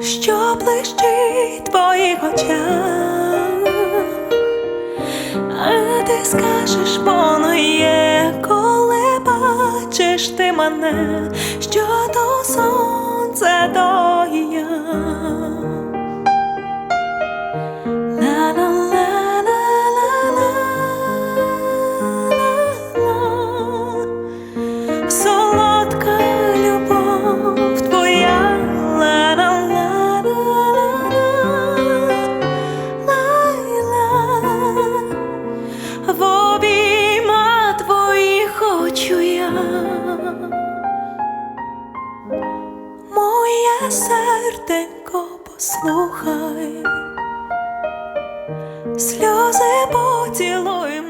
що блищить твоїх очах, а ти скажеш, воно є, коли бачиш ти мене, що то сонце, моє серденько, послухай, сльози поцілуй